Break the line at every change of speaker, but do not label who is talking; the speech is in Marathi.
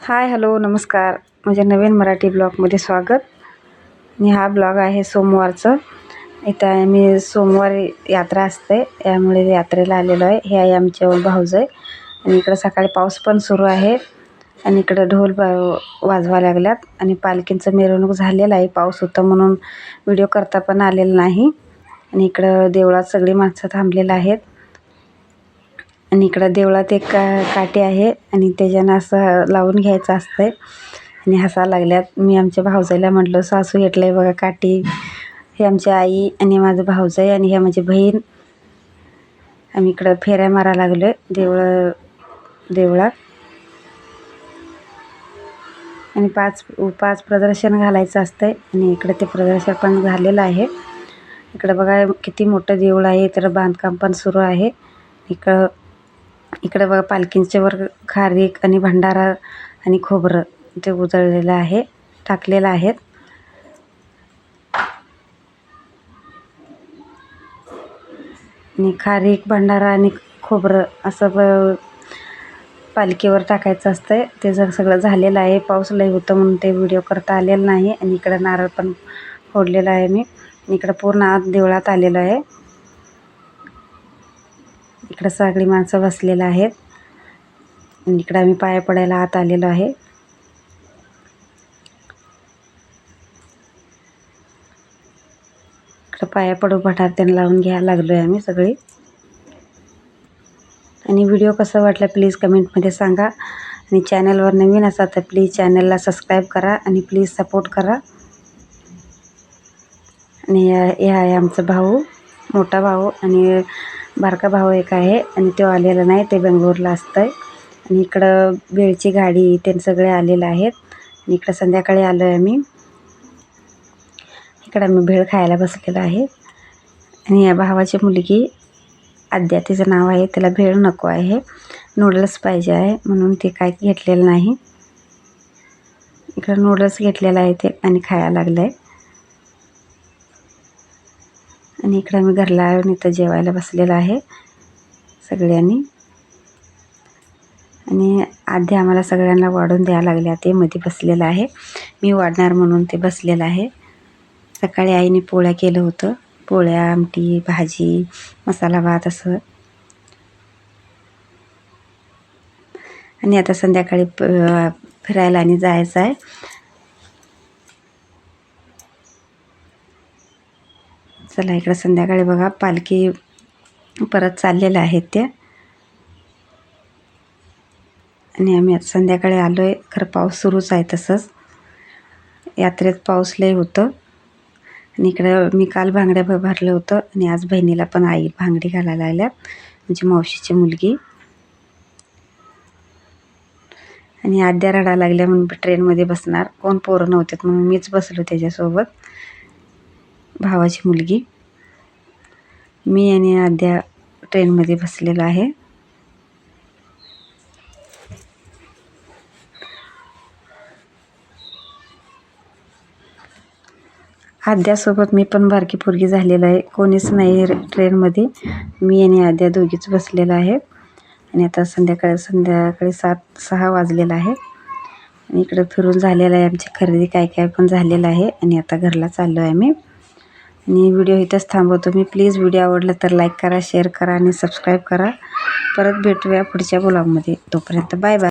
हाय हॅलो नमस्कार. माझ्या नवीन मराठी ब्लॉगमध्ये स्वागत. मी हा ब्लॉग आहे सोमवारचं. इथं मी सोमवारी यात्रा असते. यामुळे यात्रेला आलेलो आहे. हे आहे आमच्या भाऊज आहे. आणि इकडं सकाळी पाऊस पण सुरू आहे. आणि इकडं ढोल वाजवा लागल्यात. आणि पालखींचं मिरवणूक झालेलं आहे. पाऊस होता म्हणून व्हिडिओ करता पण आलेला नाही. आणि इकडं देवळात सगळी माणसं थांबलेलं आहेत. आणि इकडं देवळात एक का काठी आहे आणि त्याच्यानं असं लावून घ्यायचं असतं आहे आणि हसा लागल्यात. मी आमच्या भाऊजाईला म्हटलं सासू घेतलं आहे बघा काठी. हे आमची आई आणि माझं भाऊजाई आणि हे माझी बहीण. आम्ही इकडं फेऱ्या मारा लागलो आहे देवळं देवळात. आणि पाच पाच प्रदर्शन घालायचं असतं आहे आणि इकडं ते प्रदर्शन पण झालेलं आहे. इकडं बघा किती मोठं देऊळ आहे. तर बांधकाम पण सुरू आहे. इकडं इकडं बघा पालखींच्या वर खारीक आणि भंडारा आणि खोबरं ते उजळलेलं आहे टाकलेलं आहेत. आणि खारीक भंडारा आणि खोबरं असं ब पालखीवर टाकायचं असतं ते जर सगळं झालेलं आहे पाऊस लई होतं म्हणून ते व्हिडिओ करता आलेलं नाही. आणि इकडं नारळ पण फोडलेला आहे मी. इकडं पूर्ण आत देवळात आलेलो आहे. इकडं सगळी माणसं बसलेलं आहेत. आणि इकडं आम्ही पाया पडायला आत आलेलो आहे. इकडं पाया पडू भटार त्यांना लावून घ्यायला लागलो आहे आम्ही सगळी. आणि व्हिडिओ कसा वाटला प्लीज कमेंटमध्ये सांगा. आणि चॅनलवर नवीन असा तर प्लीज चॅनलला सबस्क्राईब करा आणि प्लीज सपोर्ट करा. आणि हे आहे आमचा भाऊ मोठा भाऊ आणि बारका भाऊ एक आहे आणि तो आलेला नाही ते बेंगलोरला असतं आहे आणि इकडं बेळची गाडी ते सगळे आलेले आहेत. आणि इकडं संध्याकाळी आलो आहे आम्ही. इकडं आम्ही भेळ खायला बसलेलो आहे. आणि या भावाची मुलगी आद्या तिचं नाव आहे त्याला भेळ नको आहे. नूडल्स पाहिजे आहे म्हणून ते काय घेतलेलं नाही. इकडं नूडल्स घेतलेलं आहे ते आणि खायला लागलं आहे आणि इकडं आम्ही घरला येऊन इथं जेवायला बसलेलं आहे सगळ्यांनी. आणि आधी आम्हाला सगळ्यांना वाढून द्यायला लागल्या ते मध्ये बसलेलं आहे. मी वाढणार म्हणून ते बसलेलं आहे. सकाळी आईने पोळ्या केलं होतं. पोळ्या आमटी भाजी मसाला भात असं. आणि आता संध्याकाळी फिरायला आणि जायचं आहे. चला इकडं संध्याकाळी बघा पालखी परत चाललेल्या आहेत त्या आणि आम्ही आज संध्याकाळी आलो आहे खरं पाऊस सुरूच आहे तसंच. यात्रेत पाऊस लय होतं. आणि इकडं मी काल भांगड्या भरलं होतं आणि आज बहिणीला पण आई भांगडी घालायला आल्या म्हणजे मावशीची मुलगी. आणि आद्या रडायला लागल्या म्हणून ट्रेनमध्ये बसणार. कोण पोरं नव्हते म्हणून मीच बसलो त्याच्यासोबत. भावाची मुलगी. मी आणि आद्या ट्रेनमध्ये बसलेलो आहे. आद्यासोबत मी पण बारकी पोरगी झालेलं आहे. कोणीच नाही ट्रेनमध्ये. मी आणि आद्या दोघीच बसलेलं आहे. आणि आता संध्याकाळी संध्याकाळी सात सहा वाजलेलं आहे. आणि इकडं फिरून झालेलं आहे. आमची खरेदी काय काय पण झालेलं आहे. आणि आता घरला चाललो आहे मी आणि व्हिडिओ इथंच थांबवतो. मी प्लीज व्हिडिओ आवडला तर लाईक करा शेअर करा आणि सबस्क्राईब करा. परत भेटूया पुढच्या ब्लॉगमध्ये तोपर्यंत बाय बाय